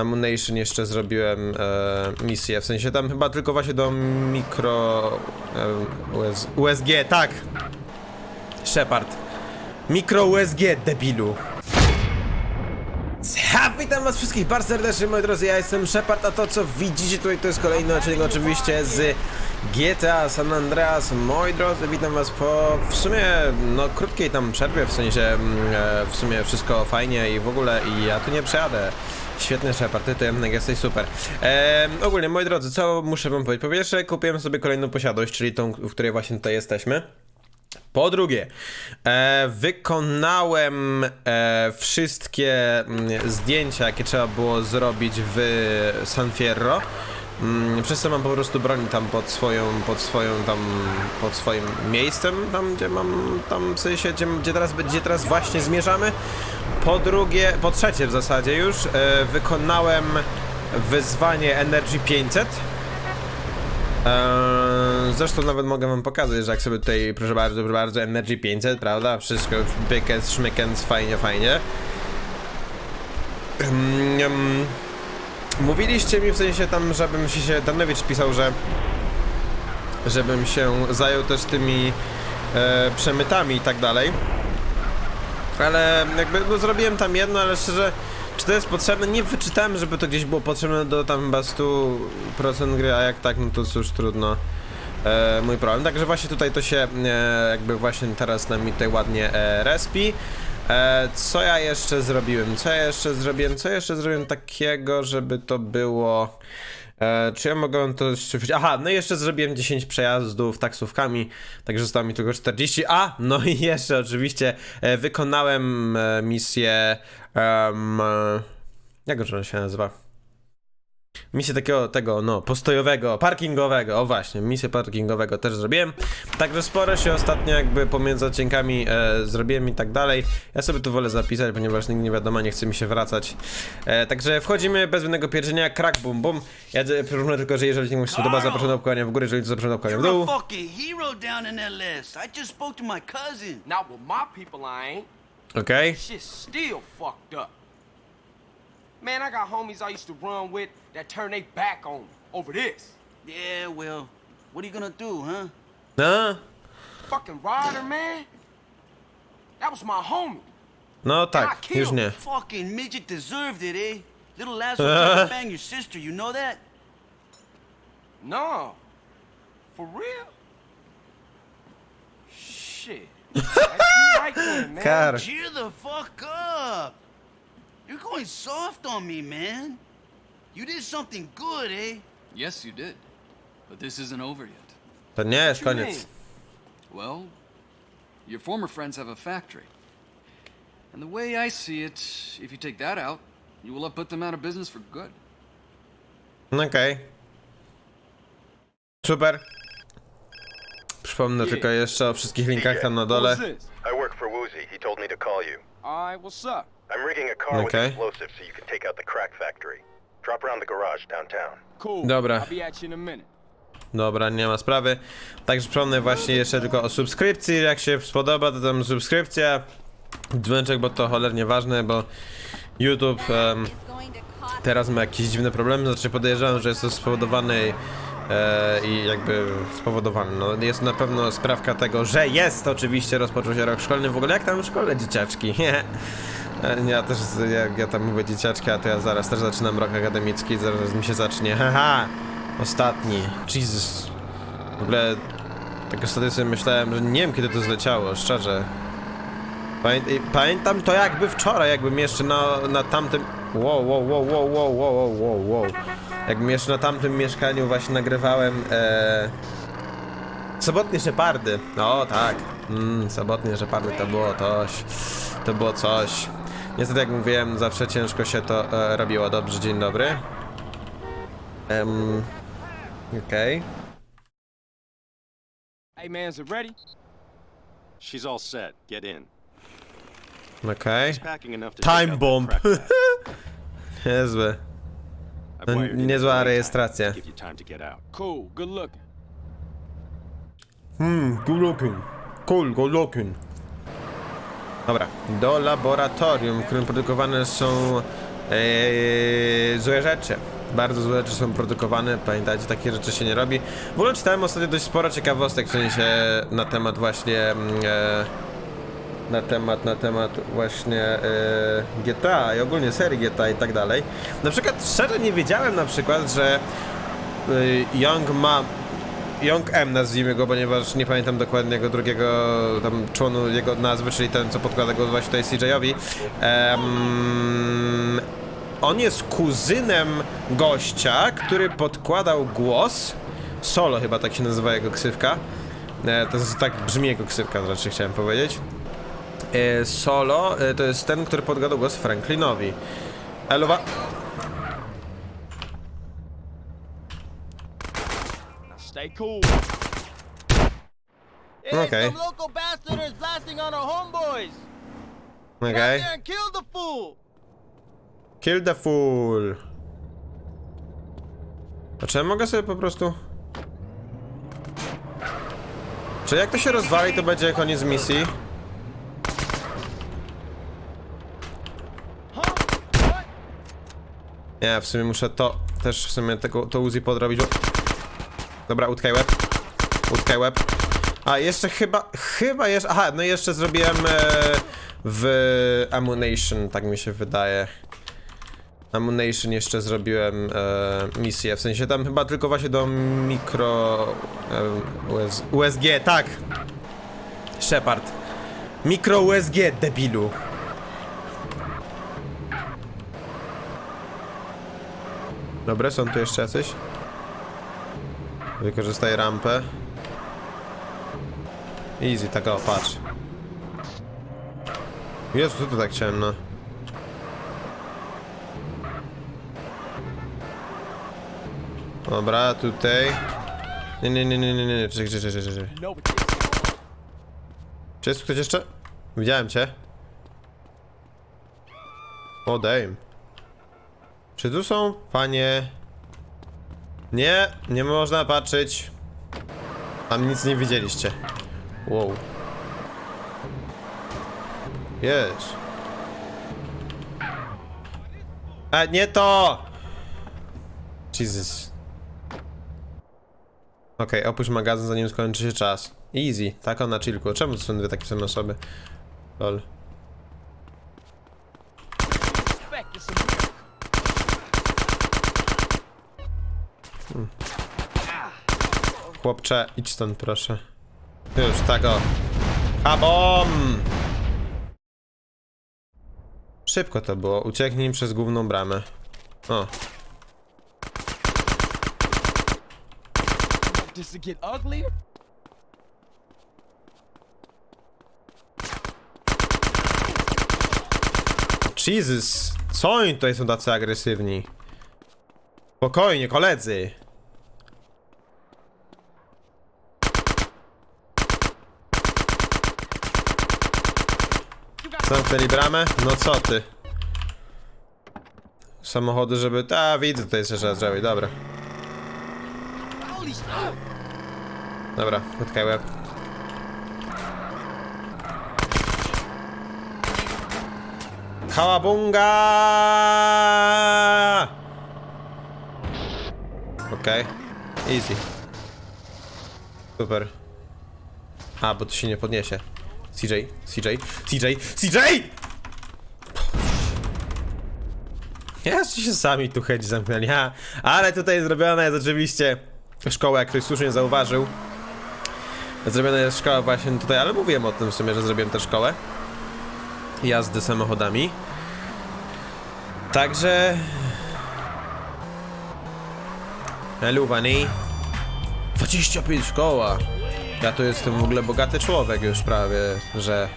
Ammunition jeszcze zrobiłem e, misję, w sensie tam chyba tylko właśnie do mikro... E, US, USG, tak! Shepard. Mikro USG, debilu. Ha, witam was wszystkich bardzo serdecznie, moi drodzy, ja jestem Shepard, a to co widzicie tutaj to jest kolejny odcinek oczywiście z GTA San Andreas, moi drodzy, witam was po w sumie, no krótkiej tam przerwie, w sensie mm, e, w sumie wszystko fajnie i w ogóle i ja tu nie przejadę. Świetny Shepard, ty, ty jednak jesteś super. Ogólnie, moi drodzy, co muszę wam powiedzieć? Po pierwsze, kupiłem sobie kolejną posiadłość, czyli tą, w której właśnie tutaj jesteśmy. Po drugie, e, wykonałem e, wszystkie mm, zdjęcia, jakie trzeba było zrobić w San Fierro. Mm, przez co mam po prostu broń tam pod swoją, pod swoją tam, pod swoim miejscem, tam gdzie mam, tam w sensie, gdzie, gdzie teraz, gdzie teraz właśnie zmierzamy. Po drugie, po trzecie w zasadzie już, e, wykonałem wyzwanie Energy 500. Eee, zresztą nawet mogę wam pokazać, że jak sobie tutaj, proszę bardzo, proszę bardzo, Energy 500, prawda? Wszystko pykens, szmykens, fajnie, fajnie. Em, mówiliście mi w sensie tam, żebym się, Danowicz pisał, że żebym się zajął też tymi e, przemytami i tak dalej. Ale jakby, no zrobiłem tam jedno, ale szczerze, czy to jest potrzebne? Nie wyczytałem, żeby to gdzieś było potrzebne do tam chyba 100% gry, a jak tak, no to cóż, trudno. E, mój problem. Także właśnie tutaj to się e, jakby właśnie teraz nam tutaj ładnie e, respi. E, co ja jeszcze zrobiłem? Co ja jeszcze zrobiłem? Co jeszcze zrobiłem takiego, żeby to było... E, czy ja mogę to jeszcze... Aha, no i jeszcze zrobiłem 10 przejazdów taksówkami, także zostało mi tylko 40. A, no i jeszcze oczywiście e, wykonałem e, misję... em, e, jak ona się nazywa? Misję takiego, tego, no, postojowego, parkingowego, o właśnie, misję parkingowego też zrobiłem. Także sporo się ostatnio jakby pomiędzy odcinkami e, zrobiłem i tak dalej. Ja sobie to wolę zapisać, ponieważ nigdy nie wiadomo, nie chce mi się wracać. E, także wchodzimy bez zbędnego pierdzenia, krak, bum, bum. Ja d- przypomnę tylko, że jeżeli odcinek się podoba, zapraszam do łapkowania w górę, jeżeli to zapraszam do łapkowania w dół. Okej. Up. Man, I got homies I used to run with that turn their back on me over this. Yeah, well, what are you gonna do, huh? No, Fucking Ryder, man. That was my homie. no tak, już nie. Fucking midget deserved it, eh? Little lasso tried to bang your sister, you know that? No. For real? Shit. That's you right then, man. Kar. Cheer the fuck up. You're going soft on me, man. You did something good, eh? Yes, you did. But this isn't over yet. To nie jest What you koniec. Well, your former friends have a factory. And the way I see it, if you take that out, you will have put them out of business for good. Okay. Super. Przypomnę tylko jeszcze o wszystkich linkach tam na dole. Woozy. He told me to call you. Alright, what's up? I'm rigging a car Okay. with explosives so you can take out the crack factory. Drop around the garage downtown. Cool. Dobra. I'll be at you in a minute. Dobra, nie ma sprawy. Także przypomnę właśnie jeszcze tylko o subskrypcji. Jak się spodoba, to tam subskrypcja. Dzwoneczek, bo to cholernie ważne, bo YouTube em, teraz ma jakieś dziwne problemy. Znaczy podejrzewam, że jest to spowodowane e, i jakby spowodowane. No, jest na pewno sprawka tego, że jest oczywiście rozpoczął się rok szkolny. W ogóle jak tam w szkole dzieciaczki? E, Ja też, jak ja tam mówię dzieciaczki, a to ja zaraz też zaczynam rok akademicki, zaraz mi się zacznie. Haha! Ostatni. Jesus. W ogóle tak ostatnio sobie myślałem, że nie wiem kiedy to zleciało, szczerze. Pamiętam to jakby wczoraj, jakbym jeszcze na, na tamtym... Wow, wow, wow, wow, wow, wow, wow, wow, wow. Jakbym jeszcze na tamtym mieszkaniu właśnie nagrywałem e... Sobotnie Szepardy. O tak. Mm, sobotnie Szepardy to było coś. To było coś. Niestety jak mówiłem, zawsze ciężko się to e, robiło. Dobrze, dzień dobry. Em, Okej. Hey, man, is it ready? She's all set. Get in. Okej. To Time bomb. I've No, niezła rejestracja. Cool. Good looking. Hmm, good looking. Cool, good looking. Dobra, do laboratorium, w którym produkowane są Eee, złe rzeczy. Bardzo złe rzeczy są produkowane, pamiętajcie, takie rzeczy się nie robi. W ogóle czytałem ostatnio dość sporo ciekawostek, w sensie na temat właśnie... mm, E, na temat, na temat właśnie e, GTA i ogólnie serii GTA i tak dalej. Na przykład szczerze nie wiedziałem na przykład, że e, Young ma Young M nazwijmy go, ponieważ nie pamiętam dokładnie jego drugiego tam członu jego nazwy, czyli ten co podkłada go właśnie tutaj CJ-owi. Em, on jest kuzynem gościa, który podkładał głos. Solo chyba tak się nazywa jego ksywka. E, to tak brzmi jego ksywka, raczej chciałem powiedzieć. E, Solo e, to jest ten, który podkładał głos Franklinowi. Elowa... Stay cool. Okej, Some local bastard is blasting on our homeboys. okej. Get out there and kill the fool. Kill the fool. A czy ja mogę sobie po prostu... Czy jak to się rozwali, to będzie koniec misji? Nie, w sumie muszę to też w sumie tego, to Uzi podrobić. Dobra, utkaj łeb. Utkaj łeb. A, jeszcze chyba, chyba jeszcze, aha, no i jeszcze zrobiłem e, w Ammunition, tak mi się wydaje. Ammunition jeszcze zrobiłem e, misję, w sensie tam chyba tylko właśnie do mikro... E, US, USG, tak! Shepard. Mikro USG, debilu. Dobra, są tu jeszcze jacyś? Wykorzystaj rampę. Easy, tak o, patrz. Jezu, co tu tak ciemno? Dobra, tutaj. Nie, nie, nie, nie, nie, nie, czekaj, czekaj, czekaj, czekaj. Czy jest tu ktoś jeszcze? Widziałem cię. O, damn. Czy tu są panie? Nie, nie można patrzeć. Tam nic nie widzieliście. Wow. Jest. A nie to! Jesus. Okej, opuść magazyn zanim skończy się czas. Easy, tak on na chillku. Czemu to są dwie takie same osoby? Lol. Respect is some Chłopcze, idź stąd proszę. Już, tak o. A bom! Szybko to było. Ucieknij przez główną bramę. O? Jesus! Co oni tutaj są tacy agresywni? Spokojnie, koledzy! Zamknęli bramę? No co ty? Samochody, żeby... A, widzę tutaj jeszcze raz zrobić, dobra. Dobra, utkaj łeb. Kałabunga! Okej, easy. Super. A, bo to się nie podniesie. CJ, CJ, CJ, CJ! Jeszcze się sami tu chęć zamknęli, ha. Ale tutaj zrobiona jest oczywiście szkoła, jak ktoś słusznie zauważył. Zrobiona jest szkoła właśnie tutaj, ale mówiłem o tym w sumie, że zrobiłem tę szkołę. Jazdy samochodami. Także... Eluwani. 25 szkoła. Ja tu jestem w ogóle bogaty człowiek już prawie, że...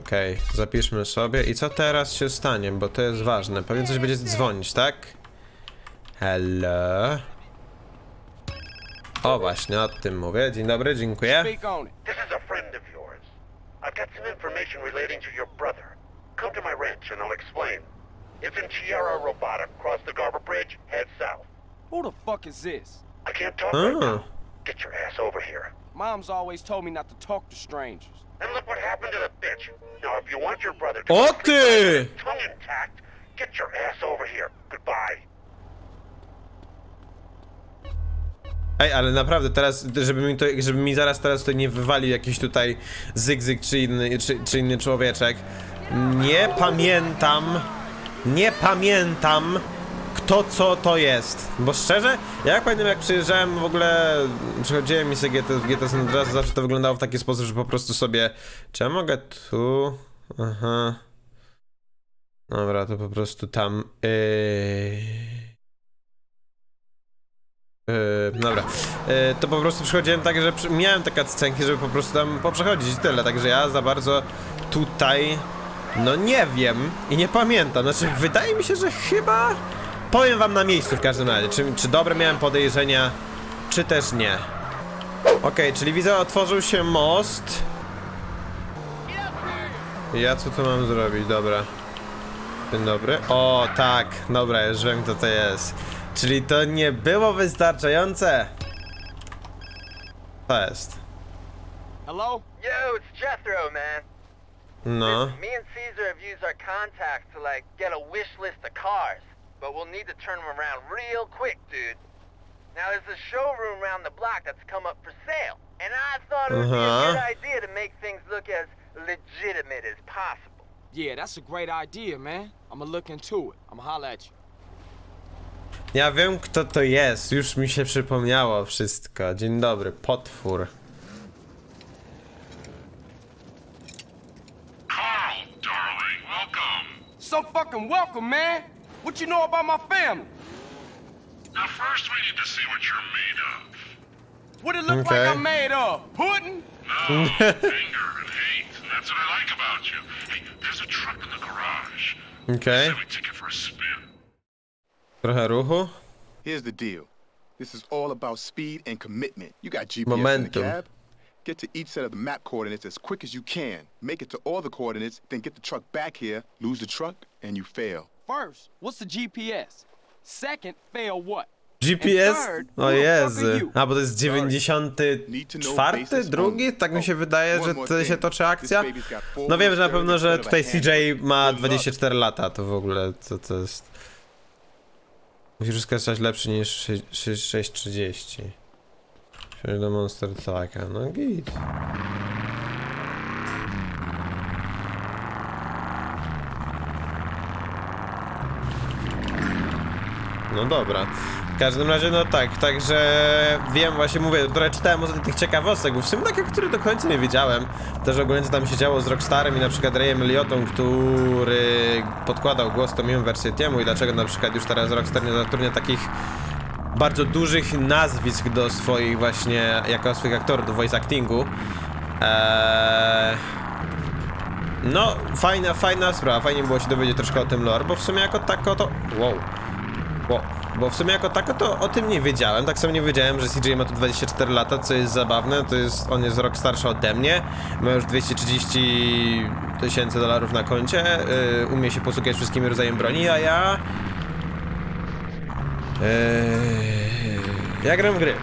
Okej, zapiszmy sobie. I co teraz się stanie, bo to jest ważne. Pewnie coś będzie dzwonić, tak? Hello? O właśnie, o tym mówię. Dzień dobry, dziękuję. This is a friend of yours. I've got some information relating to your brother. Come to my ranch and I'll explain. It's in Tierra cross the Garber Bridge, head south. Who the fuck is this? I can't talk right Oh. now. Get your ass over here. Mom's always told me not to talk to strangers. And look what happened to the bitch. Now, if you want your brother to O ty! tongue intact, Get your ass over here. Goodbye. Ej, ale naprawdę teraz, żeby mi, to, żeby mi zaraz teraz to nie wywalił jakiś tutaj zygzyk czy inny, czy, czy inny człowieczek. Nie pamiętam, nie pamiętam kto co to jest. Bo szczerze, ja jak pamiętam jak przyjeżdżałem w ogóle, przychodziłem mi sobie GT, GTA San Andreas, zawsze to wyglądało w taki sposób, że po prostu sobie, czy ja mogę tu? Aha. Dobra, to po prostu tam, yy... Yy, dobra, yy, to po prostu przychodziłem tak, że przy, miałem takie scenki, żeby po prostu tam poprzechodzić i tyle, także ja za bardzo tutaj, no nie wiem i nie pamiętam, znaczy wydaje mi się, że chyba powiem wam na miejscu w każdym razie, czy, czy dobre miałem podejrzenia, czy też nie. Okej, czyli widzę, otworzył się most. Ja co tu mam zrobić, dobra. Dzień dobry. O, tak, dobra, już wiem kto to jest. Czyli to nie było wystarczające. To jest. Hello? Yo, it's Jethro, man. No. Me and Caesar have used our contacts to, like, get a wish list of cars. But we'll need to turn them around real quick, dude. Now, there's a showroom around the block that's come up for sale. And I thought it would be a Uh-huh. good idea to make things look as legitimate as possible. Yeah, that's a great idea, man. I'ma look into it. I'ma holla at you. Ja wiem kto to jest. Już mi się przypomniało wszystko. Dzień dobry, potwór. Carl, darling, welcome. So fucking welcome, man. What you know about my family? Now, first we need to see what you're made of. What it look Okay. like I'm made of? Pudding? No, anger and hate. That's what I like about you. Hey, there's a truck in the garage. Okej, Let me take it for a spin. trochę ruchu. Here's the deal. This is all about speed and commitment. You got GPS in the cab. Get to each set of the map coordinates as quick as you can. Make it to all the coordinates, then get the truck back here, lose the truck, and you fail. First, what's the GPS? Second, fail what? GPS? O are Jezu. A, bo to jest Need to know 94, basis drugi? Tak mi się wydaje, że to się toczy akcja. No wiem, że na pewno, że tutaj CJ ma Good luck. 24 lata, to w ogóle, co to jest... Musisz skazać lepszy niż 630. Wsiąść do Monster Trucka, no git. No dobra. W każdym razie, no tak, także wiem, właśnie mówię, trochę czytałem o tych ciekawostek, bo w sumie takie, które do końca nie wiedziałem. Też ogólnie co tam się działo z Rockstarem i na przykład Rayem Eliotą, który podkładał głos Tomiemu Versietiemu i dlaczego na przykład już teraz Rockstar nie zatrudnia takich bardzo dużych nazwisk do swoich właśnie, jako swoich aktorów do voice actingu. Eee... No, fajna, fajna sprawa, fajnie było się dowiedzieć troszkę o tym lore, bo w sumie jako tako to... Wow. Bo, bo w sumie jako tako to o tym nie wiedziałem. Tak samo nie wiedziałem, że CJ ma tu 24 lata, co jest zabawne. To jest, on jest rok starszy ode mnie. Ma już 230 tysięcy dolarów na koncie. Yy, umie się posługiwać wszystkimi rodzajami broni, a ja... Yy, ja gram w gry.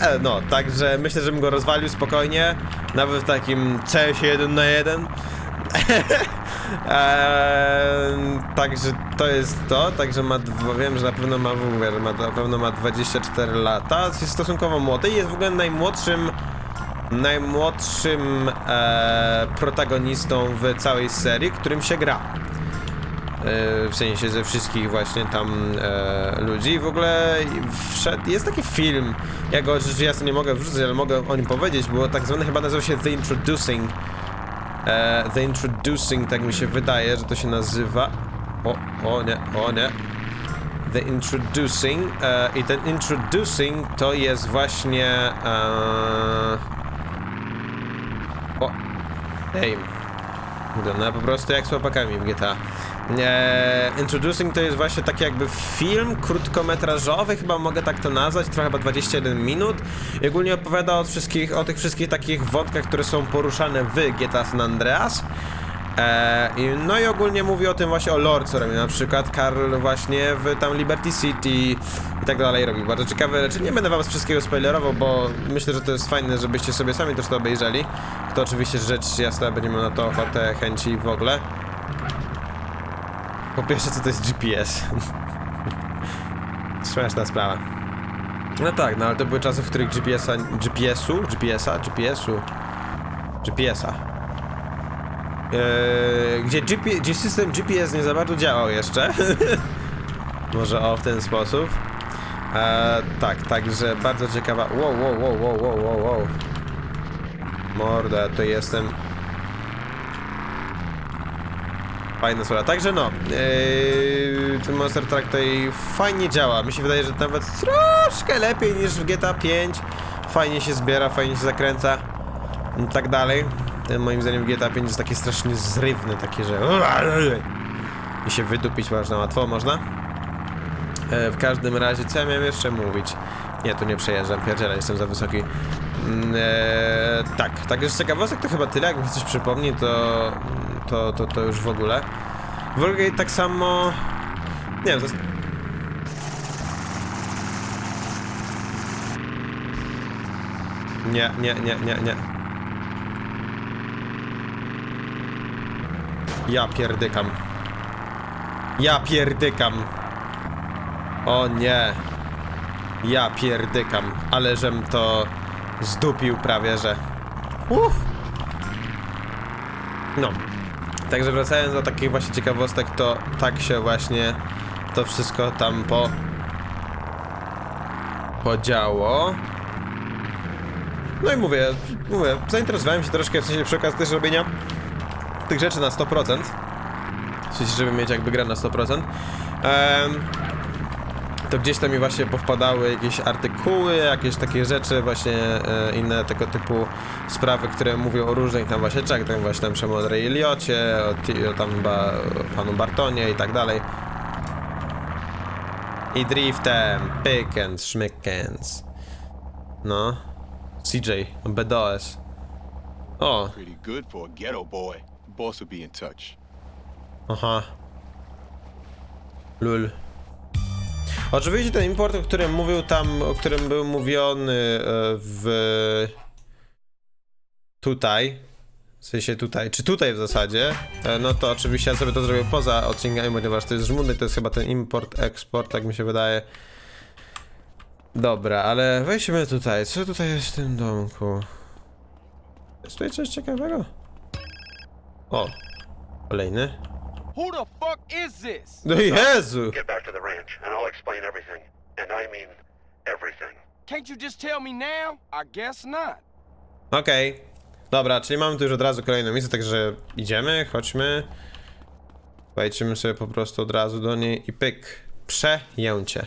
E, No, także myślę, że bym go rozwalił spokojnie. Nawet w takim CS 1 na 1. Eee, także to jest to, także ma, dwa- wiem, że na pewno ma w ogóle, że ma, na pewno ma 24 lata, jest stosunkowo młody i jest w ogóle najmłodszym najmłodszym e, protagonistą w całej serii, którym się gra. E, w sensie ze wszystkich właśnie tam e, ludzi. W ogóle wszedł, jest taki film, ja go oczywiście jasno nie mogę wrzucać, ale mogę o nim powiedzieć, było tak zwany chyba nazywa się The Introducing. E, The Introducing, tak mi się wydaje, że to się nazywa o, o nie, o nie The Introducing e, i ten Introducing to jest właśnie e, o, ej Wygląda po prostu jak z chłopakami w GTA. E, Introducing to jest właśnie taki jakby film krótkometrażowy, chyba mogę tak to nazwać, trwa chyba 21 minut i ogólnie opowiada o, wszystkich, o tych wszystkich takich wątkach, które są poruszane w GTA San Andreas. E, i, no i ogólnie mówi o tym właśnie o lore, co robi na przykład Karl właśnie w tam Liberty City i tak dalej robi bardzo ciekawe rzeczy. Nie będę wam z wszystkiego spoilerował, bo myślę, że to jest fajne, żebyście sobie sami też to obejrzeli. To oczywiście rzecz jasna, będzie miał na to ochotę, chęci w ogóle. Po pierwsze, co to jest GPS? Śmieszna sprawa. No tak, no ale to były czasy, w których GPS-a, GPS-u, GPS-a, GPS-u, GPS-a, Eee, gdzie, GP, gdzie system GPS nie za bardzo działał jeszcze. Może o w ten sposób. Eee, tak, także bardzo ciekawa. Wow, wow, wow, wow, wow, wow, wow. Morda, to jestem. Fajna sprawa. Także no, yy, ten Monster Truck tutaj fajnie działa. Mi się wydaje, że nawet troszkę lepiej niż w GTA 5. Fajnie się zbiera, fajnie się zakręca i tak dalej. Ten moim zdaniem GTA 5 jest taki strasznie zrywny, taki, że i się wydupić można łatwo, można. E, w każdym razie, co ja miałem jeszcze mówić? Nie, tu nie przejeżdżam, pierdziele, jestem za wysoki. Mm, E, tak, także z ciekawostek to chyba tyle, jak mi coś przypomni, to, to, to, to już w ogóle. Volgate tak samo... Nie wiem. Nie, nie, nie, nie, nie. Ja pierdykam. Ja pierdykam. O nie. Ja pierdykam. Ale żem to zdupił prawie, że. Uff. No. Także wracając do takich właśnie ciekawostek, to tak się właśnie to wszystko tam po... podziało. No i mówię, mówię, zainteresowałem się troszkę w sensie przy okazji też robienia tych rzeczy na 100%. W sensie, żeby mieć jakby grę na 100%. Em, to gdzieś tam mi właśnie powpadały jakieś artykuły, jakieś takie rzeczy, właśnie e, inne tego typu sprawy, które mówią o różnych tam właśnie rzeczach, tam właśnie tam o Ray Liocie, o, o tam ba, o panu Bartonie i tak dalej. I driftem, pickens, schmickens. No. CJ, BDOS. O, Pretty good for a ghetto boy. Boss will be in touch. Aha. Lul. Oczywiście ten import, o którym mówił tam, o którym był mówiony e, w... Tutaj. W sensie tutaj, czy tutaj w zasadzie, e, no to oczywiście ja sobie to zrobię poza odcinkami, ponieważ to jest żmudny, to jest chyba ten import, eksport, tak mi się wydaje. Dobra, ale weźmy tutaj, co tutaj jest w tym domku? Jest tutaj coś ciekawego? O, kolejny. Who the fuck is this? No Jezu! Get back to the ranch, and I'll explain everything. And I mean everything. Can't you just tell me now? I guess not. Okej. Dobra, czyli mamy tu już od razu kolejną misję, także idziemy, chodźmy. Wejdźmy sobie po prostu od razu do niej i pyk. Przejęcie.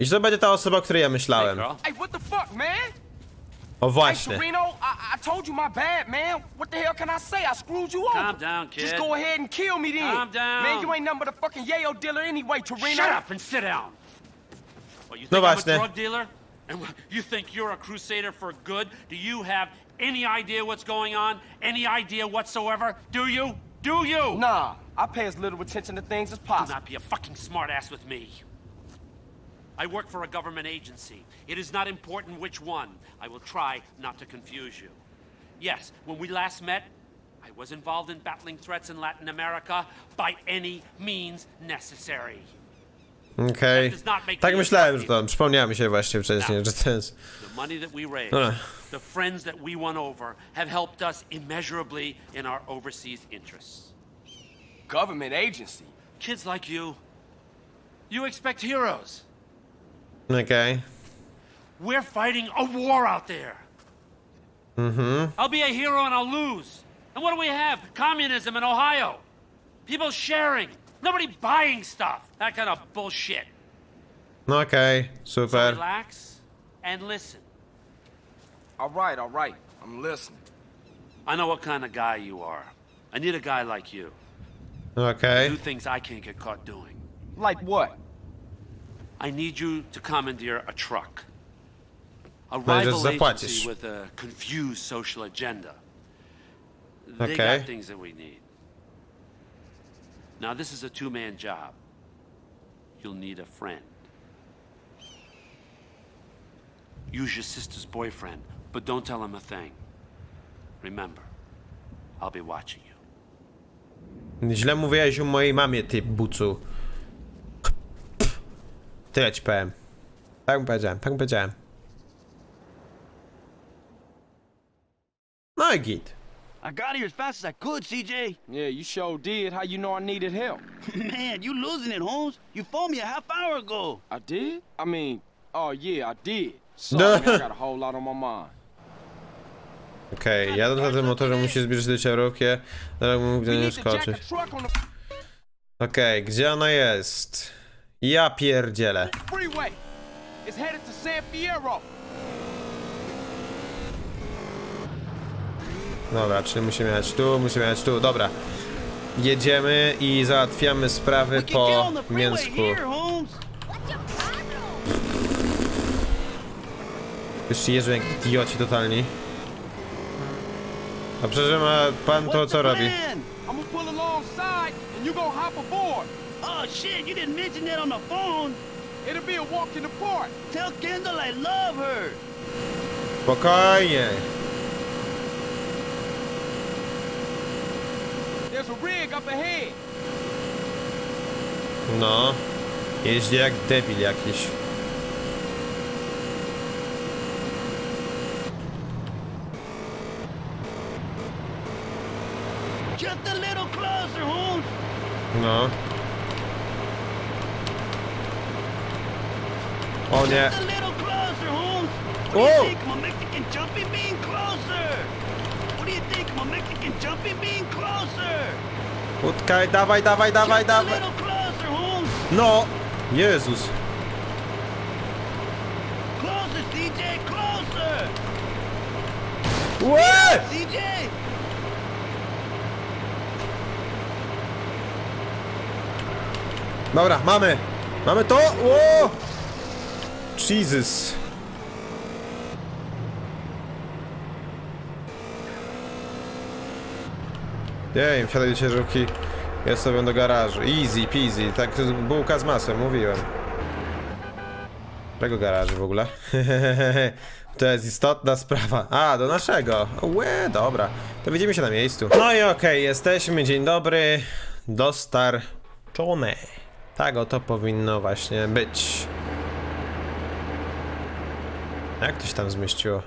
I to będzie ta osoba, o której ja myślałem. Hey, what the fuck, man? O Hey, właśnie. Torino, I, I told you my bad, man. What the hell can I say? I screwed you over. Calm down, kid. Just go ahead and kill me then. Calm down. Man, you ain't nothing but a fucking yayo dealer anyway, Torino. Shut up and sit down. Well, you No think I'm a drug dealer? And you think you're a crusader for good? Do you have any idea what's going on? Any idea whatsoever? Do you? Do you? Nah, I pay as little attention to things as possible. Do possible. not be a fucking smartass with me. I work for a government agency. It is not important which one. I will try not to confuse you. Yes, when we last met, I was involved in battling threats in Latin America by any means necessary. Okej. does not make Tak me a myślałem, drug że to. Przypomniałem mi się właśnie wcześniej, że to jest. The money that we raised, Ugh. the friends that we won over, have helped us immeasurably in our overseas interests. Government agency. Kids like you, you expect heroes. Okej. We're fighting a war out there. Mm-hmm. I'll be a hero and I'll lose. And what do we have? Communism in Ohio. People sharing. Nobody buying stuff. That kind of bullshit. Okay, okej, So super. relax and listen. All right, all right. I'm listening. I know what kind of guy you are. I need a guy like you. Okay. Do things I can't get caught doing. Like what? I need you to commandeer a truck. A No i że rival agency with a confused social agenda. They Okay. got things that we need. Now this is a two-man job. You'll need a friend. Use your sister's boyfriend, but don't tell him a thing. Remember, I'll be watching you. Źle mówiłeś o mojej mamie, ty bucu. Tyle ci powiem. Tak mu powiedziałem, tak mu powiedziałem. No i git. I got here as fast as I could, CJ. Yeah, you sure did. How you know I needed help? Man, you losing it, Holmes. You phoned me a half hour ago. I did? I mean, oh yeah, I did. Sorry, I got a whole lot on my mind. Okej, jadąc na tym motorze musi zbliżyć do ciężarówki, ale mógł do niej skoczyć. Okej, gdzie ona jest? Ja pierdzielę. Dobra, czyli musimy jechać tu, musimy jechać tu, dobra. Jedziemy i załatwiamy sprawy po mięsku. Jeszcze jeżdżą jak idioci totalni. A przecież ma pan to co robi? plan? I'm gonna pull alongside and you gonna hop aboard. Oh shit, you didn't mention that on the phone. It'll be a walk in the park. Tell Kendall I love her. Spokojnie. There's a rig up ahead. No. Jeździ jak debil jakiś. Just a little closer, Holmes. No. Jumping bean closer. Utkaj, dawaj, dawaj, dawaj, dawaj. No. Jezus. Łe! Dobra, mamy. Mamy to? Ło! Jesus. Jej, wsiadaj do. Ja sobie do garażu. Easy peasy. Tak, bułka z masłem, mówiłem. Którego garażu w ogóle? to jest istotna sprawa. A, do naszego. Łe, dobra. To widzimy się na miejscu. No i okej, jesteśmy. Dzień dobry. Dostarczone. Tak oto powinno właśnie być. Jak to się tam zmieściło?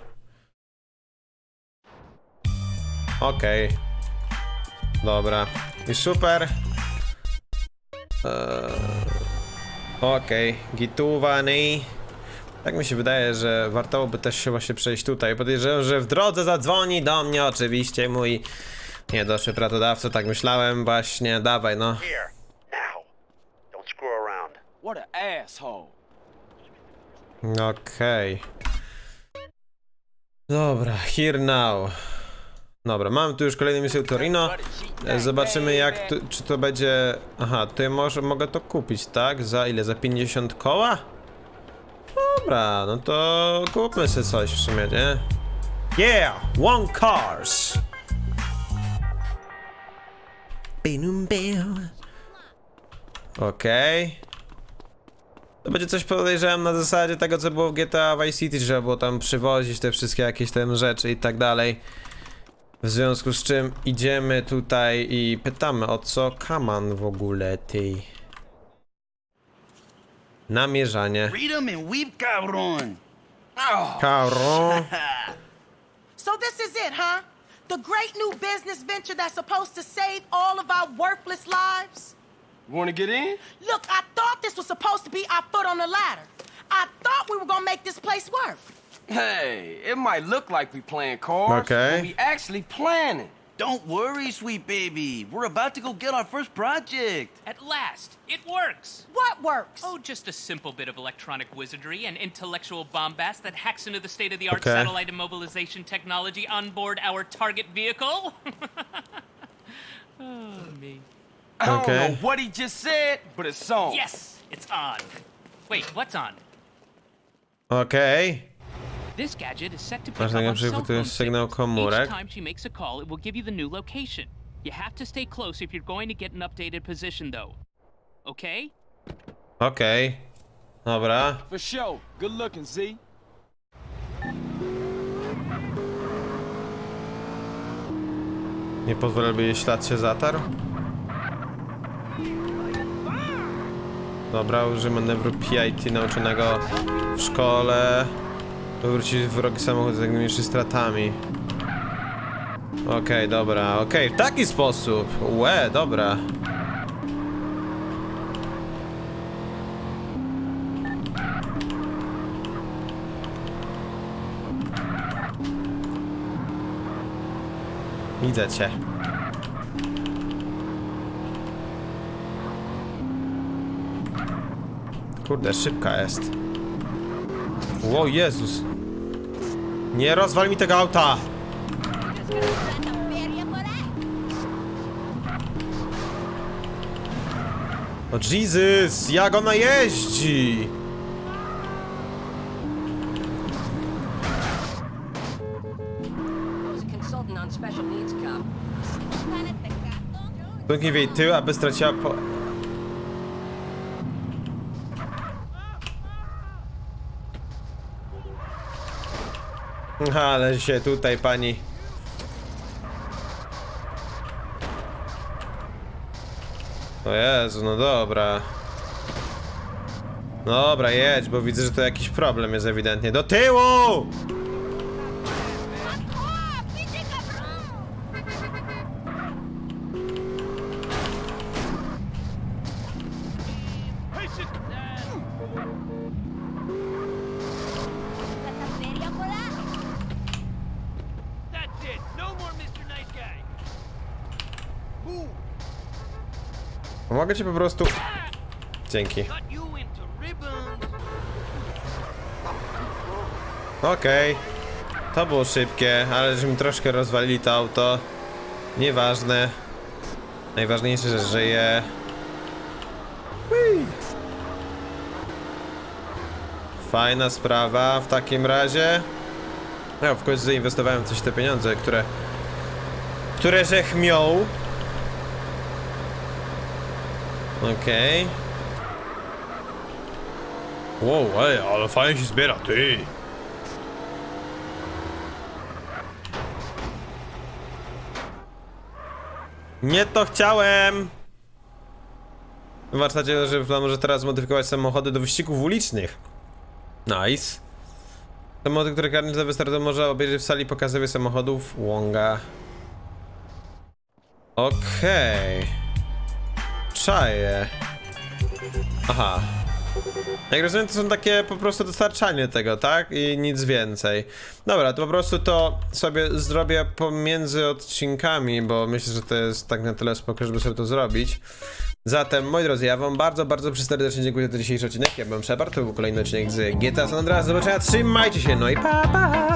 Okej. Dobra. I super. Eee, Okej, gitowany. Tak mi się wydaje, że warto by też się właśnie przejść tutaj. Podejrzewam, że w drodze zadzwoni do mnie oczywiście mój niedoszły pracodawca, tak myślałem właśnie. Dawaj no. Here, now. Dobra, here now. Dobra, mam tu już kolejny misję Torino. E, Zobaczymy jak to, czy to będzie... Aha, ja może, mogę to kupić, tak? Za ile? Za 50 koła? Dobra, no to kupmy sobie coś w sumie, nie? Yeah! One cars! Bim, bim. To będzie coś podejrzewam na zasadzie tego, co było w GTA Vice City, że było tam przywozić te wszystkie jakieś tam rzeczy i tak dalej. W związku z czym idziemy tutaj i pytamy o co Kaman w ogóle ty. Namierzanie. Read 'em and weep, cabron. Karo. So this is it, huh? The great new business venture that's supposed to save all of our worthless lives? Wanna get in? Look, I this was supposed to be our foot on the ladder. I thought we were gonna make this place work. Hey, it might look like we playing cards, Okay. but we actually planning. Don't worry, sweet baby. We're about to go get our first project. At last, it works! What works? Oh, just a simple bit of electronic wizardry and intellectual bombast that hacks into the state of the art Okay. satellite immobilization technology on board our target vehicle. oh, me. I don't Okay. know what he just said, but it's on. Yes, it's on. Wait, what's on? Okej. This gadget is set to pick Masz up on najlepszy cell phone sygnał signals. komórek. Each time she makes a call, it will give you the new location. You have to stay close if you're going to get an updated position, though. Okay? Okej. Dobra. For sure. Good looking, Z. Nie pozwolę, by jej ślad się zatarł. Dobra, użyj manewru PIT nauczonego w szkole. Wywrócić wrogi samochód z najmniejszymi stratami. Okej, dobra, okej, w taki sposób. Łe, dobra. Widzę cię. Kurde, szybka jest. Ło, Jezus. Nie rozwal mi tego auta! O Jesus, jak ona jeździ! W jej tył, aby straciła po... Ale się tutaj pani... O Jezu, no dobra. Dobra, jedź, bo widzę, że to jakiś problem jest ewidentnie. Do tyłu! Mogę cię po prostu... Dzięki. Okej. To było szybkie, ale żeśmy troszkę rozwalili to auto. Nieważne. Najważniejsze, że żyje. Fajna sprawa w takim razie. Ja w końcu zainwestowałem coś te pieniądze, które... Które żech miał. Okej. Wow, ej, ale fajnie się zbiera, ty. Nie to chciałem! W warsztacie, że może teraz modyfikować samochody do wyścigów ulicznych. Nice. Samochody, które karnice wystarczą może obejrzeć w sali pokazowej samochodów Wonga. Okej. Aha. Jak rozumiem, to są takie po prostu dostarczanie tego, tak? I nic więcej. Dobra, to po prostu to sobie zrobię pomiędzy odcinkami, bo myślę, że to jest tak na tyle spoko, żeby sobie to zrobić. Zatem, moi drodzy, ja wam bardzo, bardzo serdecznie dziękuję za dzisiejszy odcinek. Ja byłem Shepard, to był kolejny odcinek z GTA San Andreas. Do zobaczenia, trzymajcie się, no i pa, pa!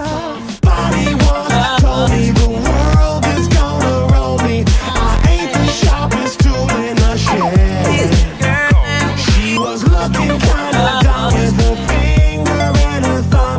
she was looking kinda dumb with a finger and a thumb.